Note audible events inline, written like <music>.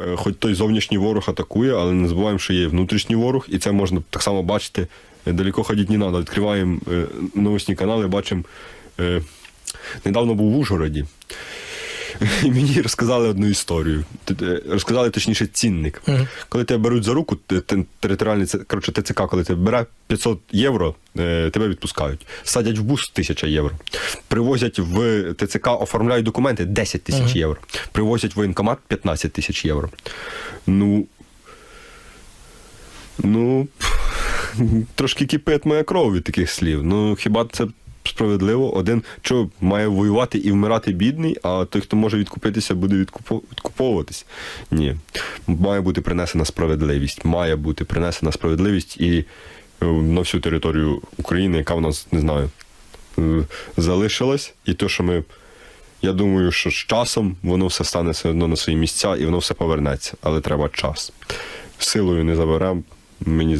Е, Хоч той зовнішній ворог атакує, але не забуваємо, що є внутрішній ворог, і це можна так само бачити. Е, Далеко ходити не треба. Відкриваємо е, новосні канали, бачимо. Недавно був в Ужгороді. <laughs> І мені розказали одну історію. Розказали точніше цінник. Коли тебе беруть за руку, те- те- територіальний коротше, ТЦК, коли тебе бере 500 євро, тебе відпускають. Садять в бус 1000 євро. Привозять в ТЦК, оформляють документи 10 тисяч євро. Привозять в воєнкомат 15 тисяч євро. Ну. Ну. <laughs> Трошки кипить моя кров від таких слів. Ну, хіба це справедливо? Один що має воювати і вмирати бідний, а той, хто може відкупитися, буде відкупо- відкуповуватись. Ні. Має бути принесена справедливість. Має бути принесена справедливість і е, на всю територію України, яка в нас, не знаю, е, залишилась. І то, що ми. Я думаю, що з часом воно все стане все одно на свої місця і воно все повернеться. Але треба час. Силою не заберемо. Мені